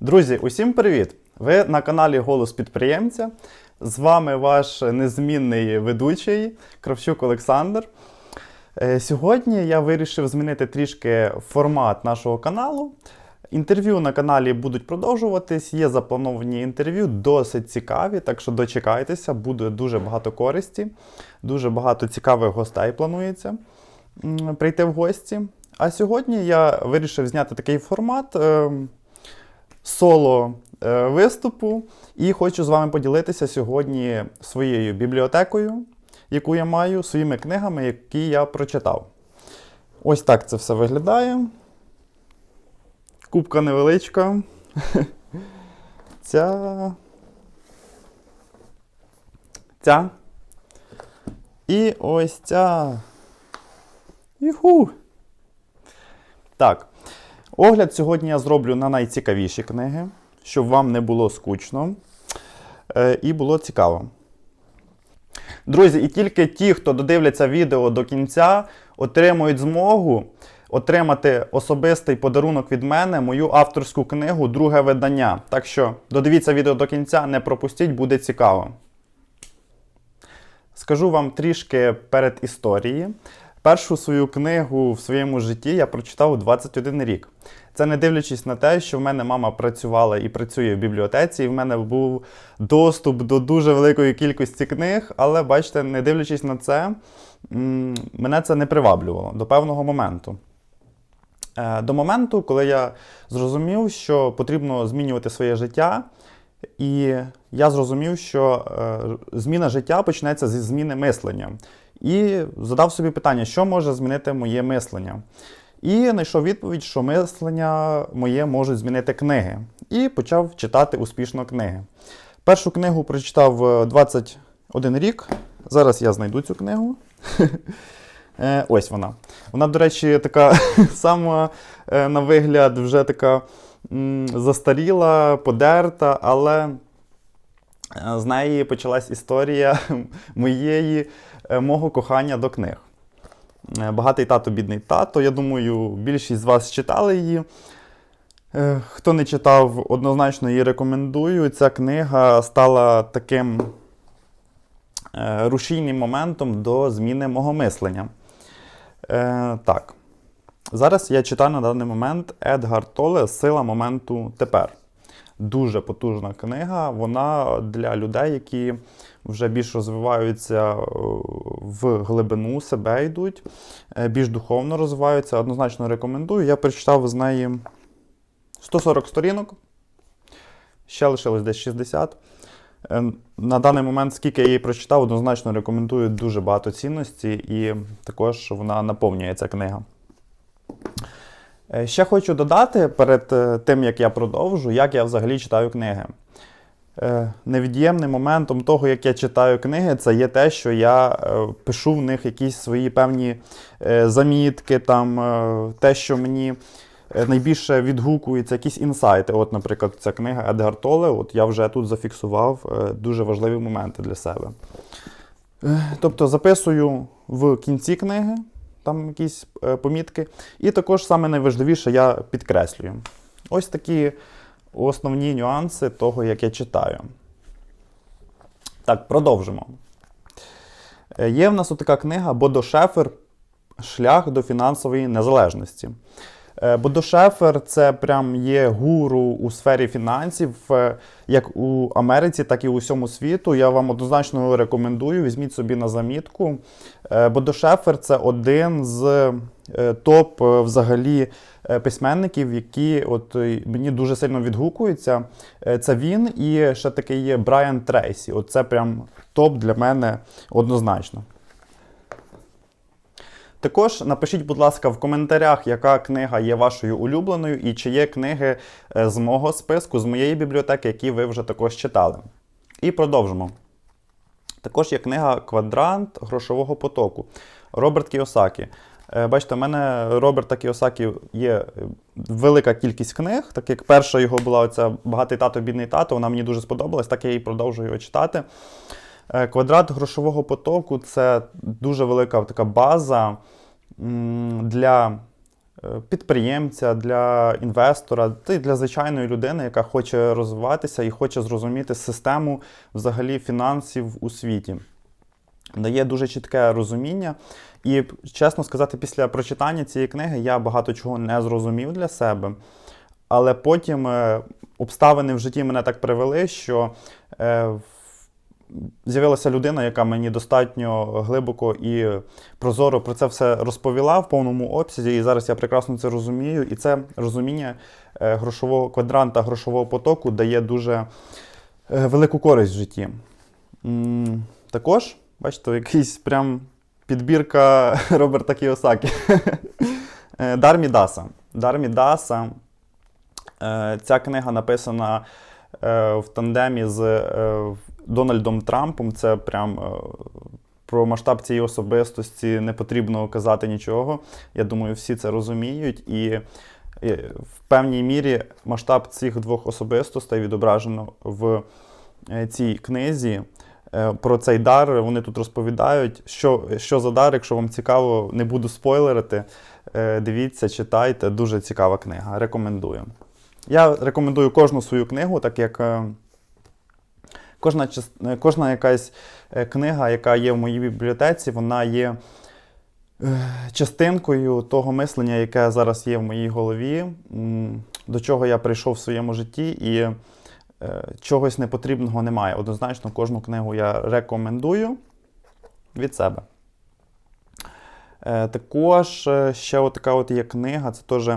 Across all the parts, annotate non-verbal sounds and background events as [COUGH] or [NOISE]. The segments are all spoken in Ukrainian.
Друзі, усім привіт! Ви на каналі Голос підприємця. З вами ваш незмінний ведучий Кравчук Олександр. Е, Сьогодні я вирішив змінити трішки формат нашого каналу. Інтерв'ю на каналі будуть продовжуватись. Є заплановані інтерв'ю, досить цікаві, так що дочекайтеся, буде дуже багато користі, дуже багато цікавих гостей планується прийти в гості. А сьогодні я вирішив зняти такий формат е, соло е, виступу і хочу з вами поділитися сьогодні своєю бібліотекою, яку я маю, своїми книгами, які я прочитав. Ось так це все виглядає. Кубка невеличка. [LAUGHS] Ця. Ця. І ось ця. Юху. Так. Огляд сьогодні я зроблю на найцікавіші книги, щоб вам не було скучно е, і було цікаво. Друзі, і тільки ті, хто додивляться відео до кінця, отримують змогу отримати особистий подарунок від мене, мою авторську книгу, друге видання. Так що додивіться відео до кінця, не пропустіть, буде цікаво. Скажу вам трішки перед історії. Першу свою книгу в своєму житті я прочитав у 21 рік. Це не дивлячись на те, що в мене мама працювала і працює в бібліотеці, і в мене був доступ до дуже великої кількості книг, але бачите, не дивлячись на це, мене це не приваблювало до певного моменту. Е, До моменту, коли я зрозумів, що потрібно змінювати своє життя, і я зрозумів, що е, зміна життя почнеться зі зміни мислення. І задав собі питання, що може змінити моє мислення. І знайшов відповідь, що мислення моє можуть змінити книги. І почав читати успішно книги. Першу книгу прочитав 21 рік. Зараз я знайду цю книгу. [LAUGHS] Е, Ось вона. Вона, до речі, така [LAUGHS] сама е, на вигляд, вже така застаріла, подерта, але е, з неї почалась історія [LAUGHS] моєї, е, мого кохання до книг. Е, Багатий тато, бідний тато. Я думаю, більшість з вас читали її. Е, Хто не читав, однозначно її рекомендую. Ця книга стала таким рушійним моментом до зміни мого мислення. Так. Зараз я читаю на даний момент Едгар Толе Сила моменту тепер. Дуже потужна книга. Вона для людей, які вже більш розвиваються е, в глибину себе йдуть, е, більш духовно розвиваються. Однозначно рекомендую. Я прочитав з неї 140 сторінок. Ще лишилось десь 60. Е, На даний момент, скільки я її прочитав, однозначно рекомендую дуже багато цінності, і також вона наповнює ця книга. Е, Ще хочу додати перед е, тим, як я продовжу, як я взагалі читаю книги. Е, Невід'ємним моментом того, як я читаю книги, це є те, що я пишу в них якісь свої певні замітки, там, те, що мені найбільше відгукується, якісь інсайти. От, наприклад, ця книга Едгар Толе, от я вже тут зафіксував дуже важливі моменти для себе. Тобто записую в кінці книги там якісь е, помітки. І також саме найважливіше я підкреслюю. Ось такі основні нюанси того, як я читаю. Так, продовжимо. Е, Є в нас така книга Бодо Шефер Шлях до фінансової незалежності. Е, Бодо Шефер це прям є гуру у сфері фінансів, е, як у Америці, так і у всьому світу. Я вам однозначно рекомендую. Візьміть собі на замітку. Е, Бодо Шефер це один з топ взагалі письменників, які от мені дуже сильно відгукуються. Це він і ще такий є Брайан Трейсі. От це прям топ для мене однозначно. Також напишіть, будь ласка, в коментарях, яка книга є вашою улюбленою, і чи є книги е, з мого списку, з моєї бібліотеки, які ви вже також читали. І продовжимо. Також є книга Квадрант грошового потоку Роберт Кіосакі. Е, Бачите, у мене Роберта Кіосакі є е, велика кількість книг, так як перша його була оця Багатий тато, бідний тато, вона мені дуже сподобалась, так я і продовжую читати. Е, Квадрат грошового потоку це дуже велика така база для е, підприємця, для інвестора, та й для звичайної людини, яка хоче розвиватися і хоче зрозуміти систему взагалі фінансів у світі. Дає дуже чітке розуміння. І, чесно сказати, після прочитання цієї книги я багато чого не зрозумів для себе. Але потім е, обставини в житті мене так привели, що в- з'явилася людина, яка мені достатньо глибоко і прозоро про це все розповіла в повному обсязі. І зараз я прекрасно це розумію. І це розуміння е, грошового квадранта грошового потоку дає дуже е, велику користь в житті. Також, бачите, якийсь прям підбірка [LAUGHS] Роберта Кіосакі. [LAUGHS] Е, Дармі Даса. Дармі Даса. Ця книга написана в тандемі з Дональдом Трампом. Це прям е, про масштаб цієї особистості не потрібно казати нічого. Я думаю, всі це розуміють. І е, в певній мірі масштаб цих двох особистостей відображено в е, цій книзі. Про цей дар вони тут розповідають. Що, що за дар, якщо вам цікаво, не буду спойлерити. Дивіться, читайте. Дуже цікава книга. Рекомендую. Я рекомендую кожну свою книгу, так як кожна, е, кожна якась е, книга, яка є в моїй бібліотеці, вона є е, частинкою того мислення, яке зараз є в моїй голові, до чого я прийшов в своєму житті, і чогось непотрібного немає. Однозначно, кожну книгу я рекомендую від себе. Також ще така от є книга, це теж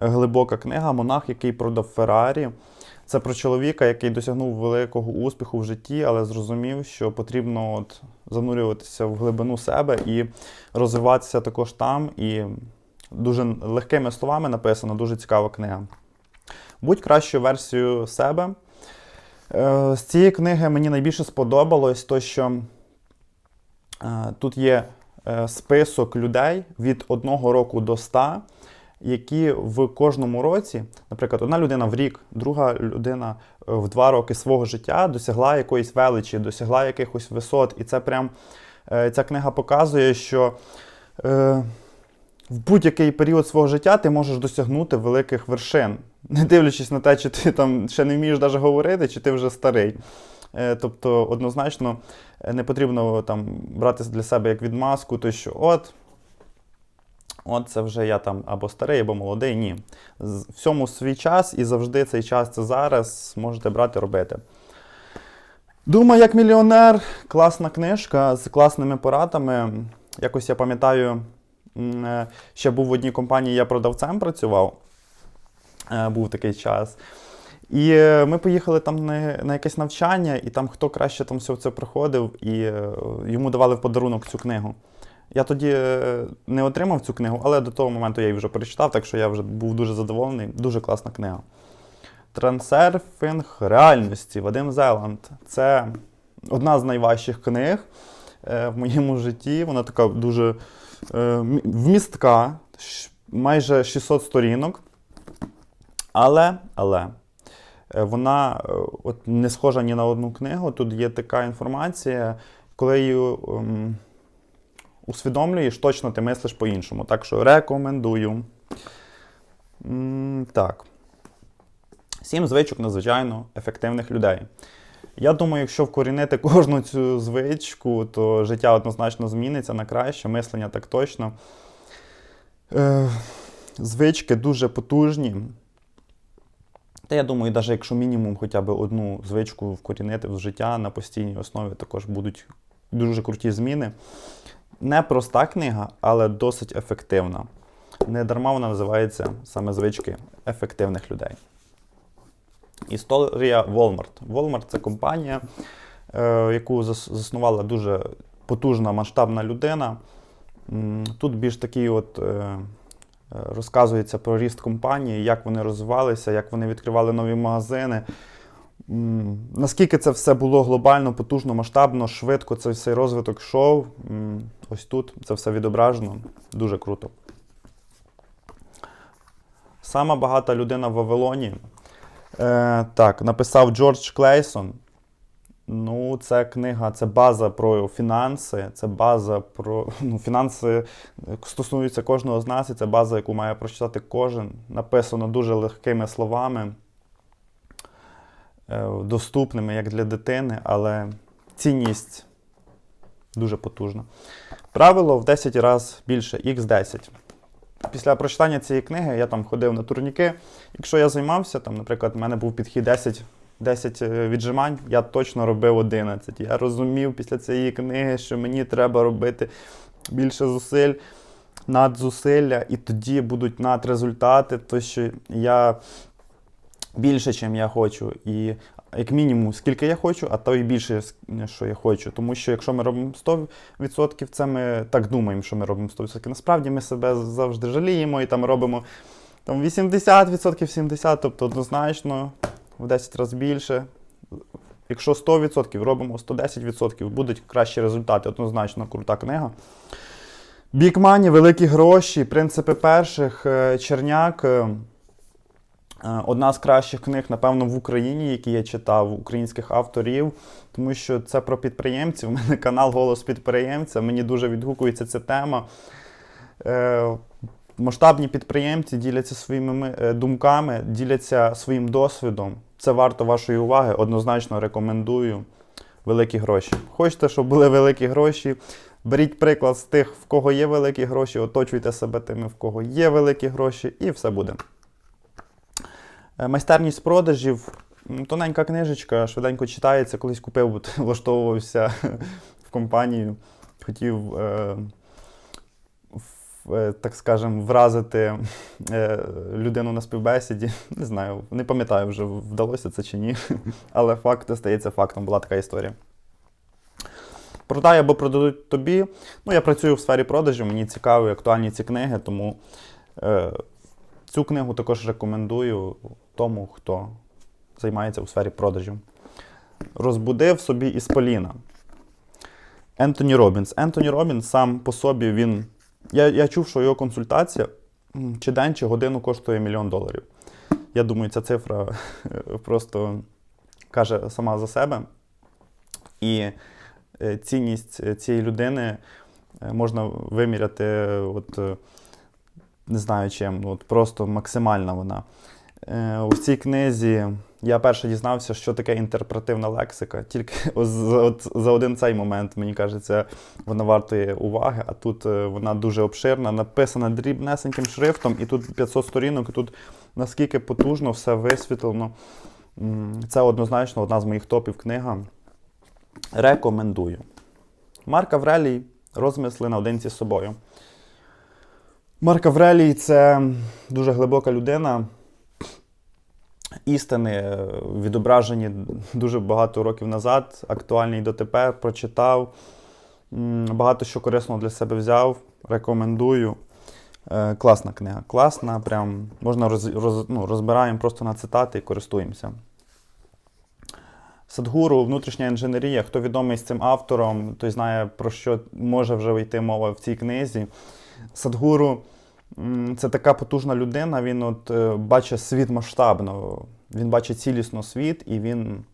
глибока книга Монах, який продав Феррарі. Це про чоловіка, який досягнув великого успіху в житті, але зрозумів, що потрібно от занурюватися в глибину себе і розвиватися також там. І дуже легкими словами написана, дуже цікава книга. Будь кращою версією себе. Е, З цієї книги мені найбільше сподобалось, то, що е, тут є е, список людей від одного року до ста, які в кожному році, наприклад, одна людина в рік, друга людина е, в два роки свого життя досягла якоїсь величі, досягла якихось висот. І це прям е, ця книга показує, що е, в будь-який період свого життя ти можеш досягнути великих вершин, [LAUGHS] не дивлячись на те, чи ти там ще не вмієш навіть говорити, чи ти вже старий. Тобто, однозначно, не потрібно там брати для себе як відмазку, то що от, от це вже я там або старий, або молодий. Ні. Всьому свій час і завжди цей час це зараз можете брати робити. Думаю, як мільйонер, класна книжка з класними порадами. Якось я пам'ятаю, е, ще був в одній компанії, я продавцем працював. Е, Був такий час. І е, ми поїхали там на, на якесь навчання, і там хто краще там все це проходив, і йому давали в подарунок цю книгу. Я тоді е, не отримав цю книгу, але до того моменту я її вже прочитав, так що я вже був дуже задоволений. Дуже класна книга. Трансерфінг реальності Вадим Зеланд. Це одна з найважчих книг е, в моєму житті. Вона така дуже е, вмістка, майже 600 сторінок. Але, але вона от, не схожа ні на одну книгу. Тут є така інформація, коли її ем, усвідомлюєш, точно ти мислиш по-іншому. Так що рекомендую. Так. Сім звичок надзвичайно ефективних людей. Я думаю, якщо вкорінити [LAUGHS] кожну цю звичку, то життя однозначно зміниться на краще, мислення так точно. Е, звички дуже потужні. Та я думаю, навіть якщо мінімум хоча б одну звичку вкорінити в життя на постійній основі, також будуть дуже круті зміни. Не проста книга, але досить ефективна. Не дарма вона називається саме звички ефективних людей. Історія Walmart. Walmart це компанія, е, яку заснувала дуже потужна масштабна людина. Тут більш такий от е, розказується про ріст компанії, як вони розвивалися, як вони відкривали нові магазини. Наскільки це все було глобально, потужно, масштабно, швидко цей цей розвиток йшов. Ось тут це все відображено. Дуже круто. Сама багата людина в Вавилоні. Е, так, написав Джордж Клейсон. Ну, це книга, це база про фінанси, це база про [LAUGHS] ну, фінанси стосуються кожного з нас, і це база, яку має прочитати кожен. Написано дуже легкими словами, доступними як для дитини, але цінність дуже потужна. Правило в 10 разів більше, х10. Після прочитання цієї книги я там ходив на турніки. Якщо я займався, там, наприклад, в мене був підхід 10 10 е, віджимань, я точно робив 11. Я розумів після цієї книги, що мені треба робити більше зусиль, надзусилля, і тоді будуть надрезультати, то що я більше, ніж я хочу. І як мінімум, скільки я хочу, а то і більше, що я хочу. Тому що якщо ми робимо 100%, це ми так думаємо, що ми робимо 100%. Насправді ми себе завжди жаліємо і там робимо там 80%, 70%, тобто однозначно в 10 разів більше. Якщо 100% робимо 110%, будуть кращі результати, однозначно крута книга. Money, великі гроші, принципи перших, е, Черняк. Е, Одна з кращих книг, напевно, в Україні, які я читав, українських авторів, тому що це про підприємців. У мене канал Голос підприємця. Мені дуже відгукується ця тема. Е, Масштабні підприємці діляться своїми е, думками, діляться своїм досвідом. Це варто вашої уваги. Однозначно рекомендую. Великі гроші. Хочете, щоб були великі гроші? Беріть приклад з тих, в кого є великі гроші, оточуйте себе тими, в кого є великі гроші, і все буде. Е, Майстерність продажів. Тоненька книжечка, швиденько читається. Колись купив, [LAUGHS] влаштовувався в компанію. Хотів, е, в- е, так скажемо, вразити е, людину на співбесіді. [LAUGHS] Не знаю, не пам'ятаю вже, вдалося це чи ні. [LAUGHS] Але факт стається фактом, була така історія. Продай або продадуть тобі. Ну, я працюю в сфері продажів, мені цікаві актуальні ці книги, тому е, цю книгу також рекомендую тому, хто займається у сфері продажів. Розбудив собі Ісполіна. Ентоні Робінс. Ентоні Робінс сам по собі він. Я, я чув, що його консультація чи день, чи годину коштує мільйон доларів. Я думаю, ця цифра е, просто каже сама за себе. І е, цінність е, цієї людини можна виміряти, от, не знаю чим, ну, от просто максимальна вона. Е, У цій книзі я перше дізнався, що таке інтерпретивна лексика. Тільки [LAUGHS] за один цей момент, мені кажеться, вона вартує уваги, а тут е, вона дуже обширна, написана дрібнесеньким шрифтом, і тут 500 сторінок, і тут наскільки потужно все висвітлено. Це однозначно одна з моїх топів книга. Рекомендую. Марк Аврелій розмисли наодинці з собою. Марк Аврелій це дуже глибока людина. Істини е, відображені дуже багато років назад, актуальні й дотепер, прочитав. Багато що корисного для себе взяв. Рекомендую. Е, Класна книга. Класна, прям можна роз, роз, ну, розбираємо просто на цитати і користуємося. Садгуру, внутрішня інженерія. Хто відомий з цим автором, той знає, про що може вже йти мова в цій книзі. Садгуру це така потужна людина, він от е, бачить світ масштабно, він бачить цілісно світ, і він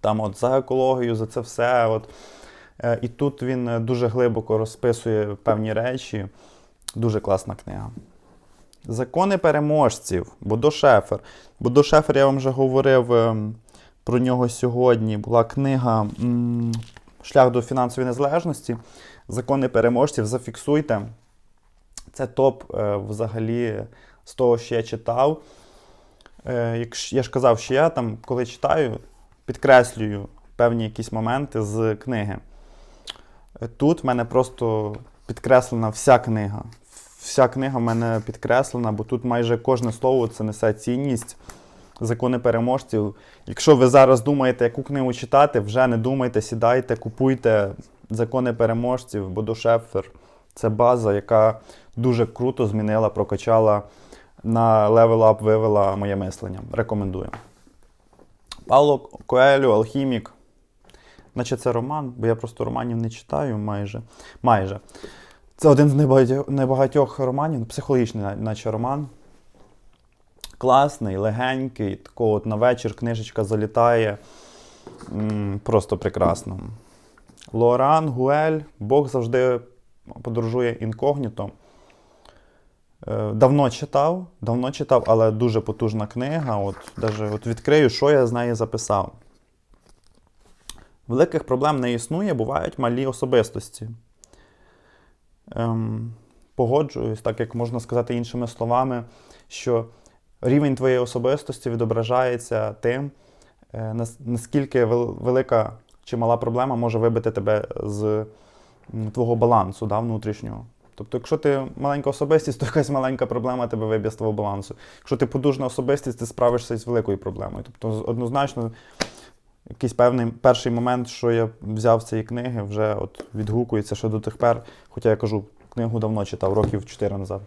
там от за екологію, за це все. От. Е, І тут він е, дуже глибоко розписує певні речі. Дуже класна книга. Закони переможців. Бодо Шефер. Бодо Шефер, я вам вже говорив ем, про нього сьогодні. Була книга Шлях до фінансової незалежності. Закони переможців. Зафіксуйте. Це топ е, взагалі з того, що я читав. Е, якщо, я ж казав, що я там, коли читаю, підкреслюю певні якісь моменти з книги. Е, Тут в мене просто підкреслена вся книга. Вся книга в мене підкреслена, бо тут майже кожне слово це несе цінність. Закони переможців. Якщо ви зараз думаєте, яку книгу читати, вже не думайте, сідайте, купуйте закони переможців, Бодо Шефер. Це база, яка дуже круто змінила, прокачала на левел ап, вивела моє мислення. Рекомендую. Павло Коелю, Алхімік. Наче це роман, бо я просто романів не читаю майже. майже. Це один з небагатьох, романів, психологічний, наче роман. Класний, легенький, такого от на вечір книжечка залітає. м, просто прекрасно. Лоран Гуель, Бог завжди подорожує інкогніто. Е, Давно читав, давно читав, але дуже потужна книга. От, даже, от відкрию, що я з неї записав. Великих проблем не існує, бувають малі особистості. Ем, погоджуюсь, так як можна сказати іншими словами, що рівень твоєї особистості відображається тим, е, наскільки велика чи мала проблема може вибити тебе з твого балансу да, внутрішнього. Тобто, якщо ти маленька особистість, то якась маленька проблема тебе виб'є з твого балансу. Якщо ти подужна особистість, ти справишся з великою проблемою. Тобто, однозначно, якийсь певний перший момент, що я взяв з цієї книги, вже от відгукується ще до тих пер. Хоча я кажу, книгу давно читав, років 4 назад.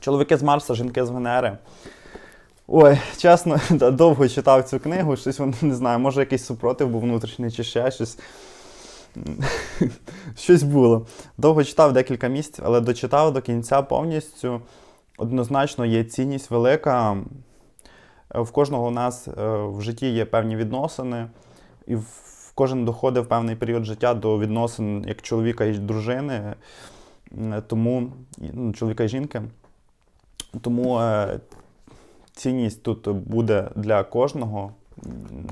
Чоловіки з Марса, жінки з Венери. Ой, чесно, [LAUGHS] довго читав цю книгу, щось не знаю, може якийсь супротив був внутрішній чи ще щось. [LAUGHS] Щось було. Довго читав декілька місяців, але дочитав до кінця повністю. Однозначно є цінність велика. В кожного у нас е, в житті є певні відносини, і в- кожен доходить в певний період життя до відносин як чоловіка і дружини, тому ну, чоловіка і жінки. Тому е, цінність тут буде для кожного.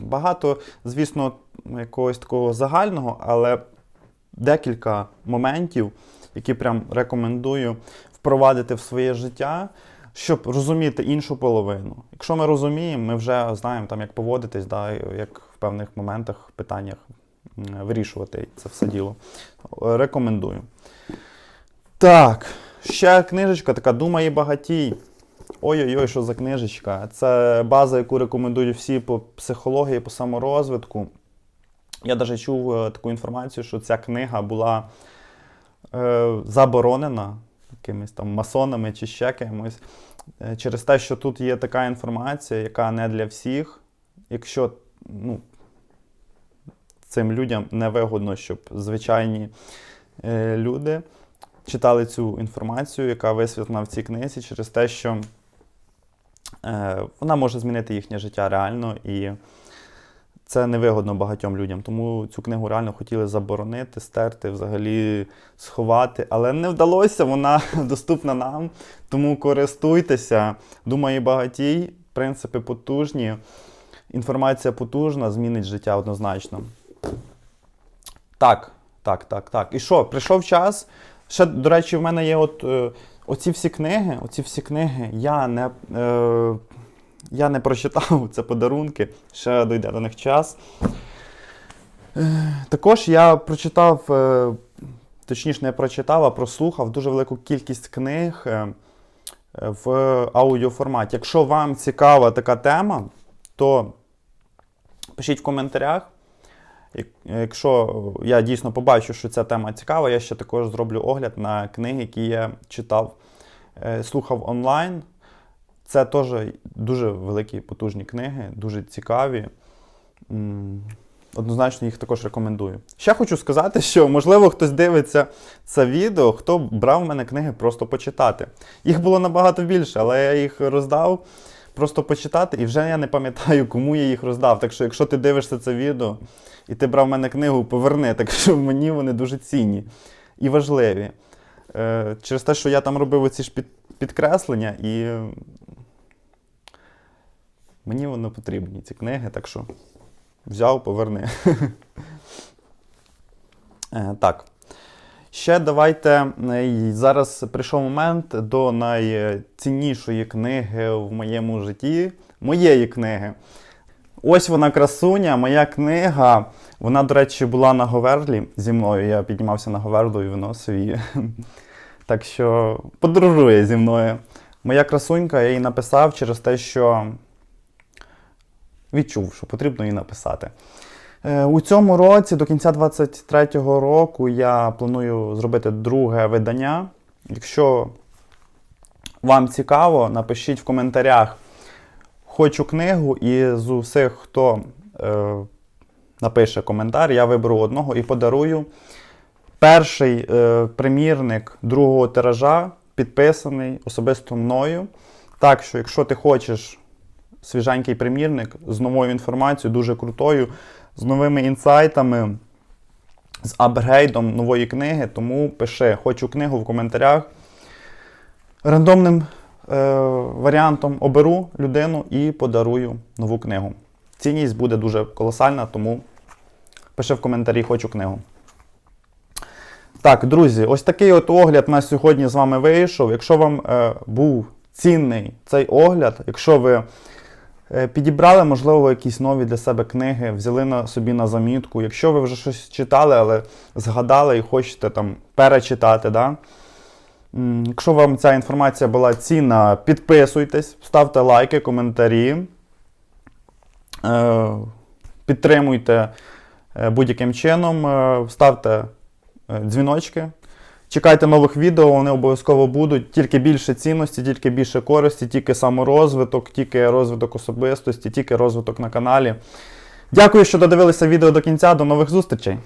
Багато, звісно, якогось такого загального, але декілька моментів, які прям рекомендую впровадити в своє життя, щоб розуміти іншу половину. Якщо ми розуміємо, ми вже знаємо, там, як поводитись, да, як в певних моментах, питаннях вирішувати це все діло. Е, Рекомендую. Так, ще книжечка така Думає багатій. Ой-ой-ой, що за книжечка. Це база, яку рекомендують всі по психології, по саморозвитку. Я навіть чув е, таку інформацію, що ця книга була е, заборонена якимись там масонами чи ще кимось. е, Через те, що тут є така інформація, яка не для всіх. Якщо ну, цим людям не вигодно, щоб звичайні е, люди читали цю інформацію, яка висвітлена в цій книзі, через те, що е, вона може змінити їхнє життя реально, і це невигодно багатьом людям. Тому цю книгу реально хотіли заборонити, стерти, взагалі сховати. Але не вдалося, вона [LAUGHS] доступна нам. Тому користуйтеся. Думаю, багатій, принципи потужні. Інформація потужна, змінить життя однозначно. Так, так, так, так. І що, прийшов час. Ще, до речі, в мене є от е, оці всі книги, оці всі книги я не, е, я не прочитав, [LAUGHS] це подарунки, ще дойде до них час. Е, також я прочитав, е, точніше, не прочитав, а прослухав дуже велику кількість книг е, в аудіоформаті. Якщо вам цікава така тема, то пишіть в коментарях. Якщо я дійсно побачу, що ця тема цікава, я ще також зроблю огляд на книги, які я читав, слухав онлайн. Це теж дуже великі потужні книги, дуже цікаві. Однозначно їх також рекомендую. Ще хочу сказати, що можливо хтось дивиться це відео, хто брав в мене книги просто почитати. Їх було набагато більше, але я їх роздав просто почитати, і вже я не пам'ятаю, кому я їх роздав. Так що, якщо ти дивишся це відео і ти брав в мене книгу, поверни, так що мені вони дуже цінні і важливі. Е, через те, що я там робив оці ж підкреслення, і мені вони потрібні, ці книги, так що взяв, поверни. [LAUGHS] Е, так. Ще давайте е, зараз прийшов момент до найціннішої книги в моєму житті, моєї книги. Ось вона красуня, моя книга. Вона, до речі, була на Говерлі зі мною. Я піднімався на Говерлу і виносив її. [LAUGHS] Так що подорожує зі мною. Моя красунька, я її написав через те, що відчув, що потрібно її написати. Е, У цьому році, до кінця 23-го року, я планую зробити друге видання. Якщо вам цікаво, напишіть в коментарях хочу книгу, і з усіх, хто е, напише коментар, я виберу одного і подарую перший е, примірник другого тиража, підписаний особисто мною. Так що, якщо ти хочеш свіженький примірник з новою інформацією, дуже крутою, з новими інсайтами, з апгрейдом нової книги. Тому пиши хочу книгу в коментарях. Рандомним е, варіантом оберу людину і подарую нову книгу. Цінність буде дуже колосальна, тому пиши в коментарі хочу книгу. Так, друзі, ось такий от огляд на сьогодні з вами вийшов. Якщо вам е, був цінний цей огляд, якщо ви підібрали, можливо, якісь нові для себе книги, взяли на собі на замітку. Якщо ви вже щось читали, але згадали і хочете там перечитати, да? Якщо вам ця інформація була цінна, підписуйтесь, ставте лайки, коментарі. Е, підтримуйте е, будь-яким чином, е, ставте е, дзвіночки. Чекайте нових відео, вони обов'язково будуть. Тільки більше цінності, тільки більше користі, тільки саморозвиток, тільки розвиток особистості, тільки розвиток на каналі. Дякую, що додивилися відео до кінця. До нових зустрічей!